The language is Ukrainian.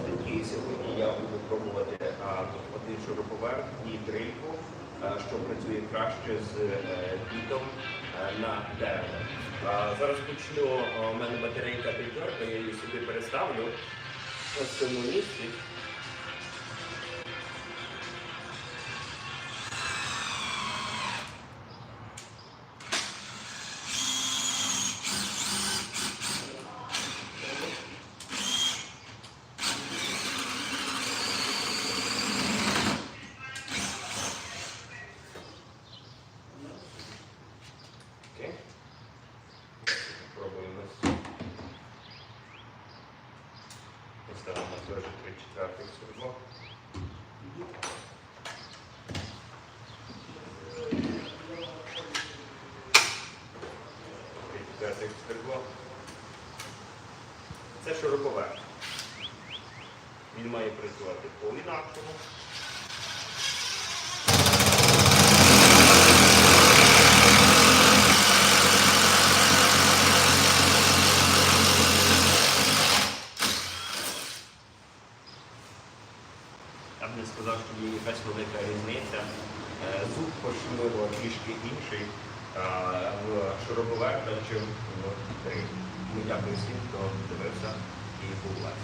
статті. Сьогодні я буду пробувати а, один шуруповерт і дрильку, що працює краще з е, бітом е, на дерево. Зараз почну. У мене батарейка п'ятерка, я її сюди переставлю в цьому місці. Поставимо теж 3 четвертих суржок. Три четвертих суржок. Це шуруповерт. Він має працювати по-інакшому. Я б не сказав, що є якась велика різниця. Зуб, Звук можливо трішки інший е, в шуруповерта, чим в три. Тому дякую всім, хто дивився і був лайк.